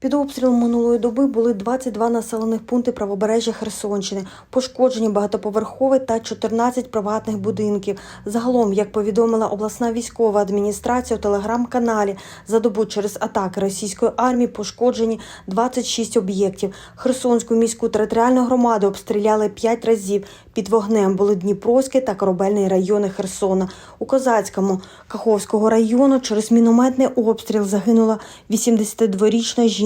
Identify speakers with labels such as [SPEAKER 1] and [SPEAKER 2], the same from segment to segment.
[SPEAKER 1] Під обстрілом минулої доби були 22 населених пункти правобережжя Херсонщини, пошкоджені багатоповерхові та 14 приватних будинків. Загалом, як повідомила обласна військова адміністрація у телеграм-каналі, за добу через атаки російської армії пошкоджені 26 об'єктів. Херсонську міську територіальну громаду обстріляли 5 разів. Під вогнем були Дніпровський та Корабельний райони Херсона. У Козацькому Каховського району через мінометний обстріл загинула 82-річна жінка.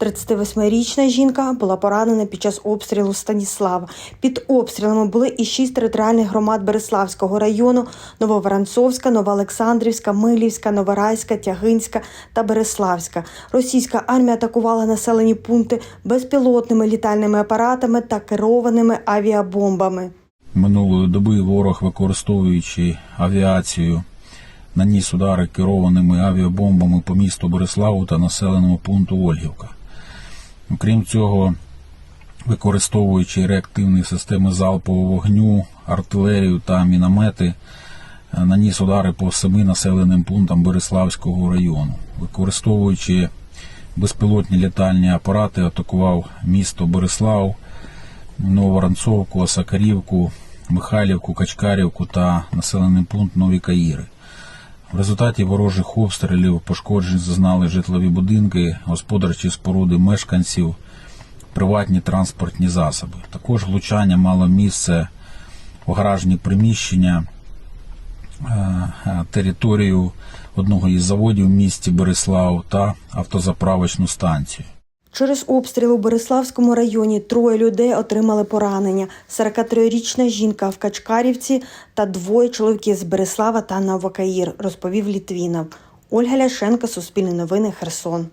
[SPEAKER 1] 38-річна жінка була поранена під час обстрілу Станіслава. Під обстрілами були і шість територіальних громад Береславського району: Нововоронцовська, Новоолександрівська, Милівська, Новорайська, Тягинська та Береславська. Російська армія атакувала населені пункти безпілотними літальними апаратами та керованими авіабомбами.
[SPEAKER 2] Минулої доби ворог, використовуючи авіацію, наніс удари керованими авіабомбами по місту Бориславу та населеному пункту Ольгівка. Окрім цього, використовуючи реактивні системи залпового вогню, артилерію та міномети, наніс удари по семи населеним пунктам Бориславського району. Використовуючи безпілотні літальні апарати, атакував місто Борислав, Новоронцовку, Осакарівку, Михайлівку, Качкарівку та населений пункт Нові Каїри. В результаті ворожих обстрілів пошкоджень зазнали житлові будинки, господарчі споруди мешканців, приватні транспортні засоби. Також влучання мало місце в гаражні приміщення, е, е, територію одного із заводів в місті Береслав та автозаправочну станцію.
[SPEAKER 1] Через обстріл у Бориславському районі троє людей отримали поранення. 43-річна жінка в Качкарівці та двоє чоловіків з Береслава та Новокаїр, розповів Літвінов. Ольга Ляшенко, Суспільне новини, Херсон.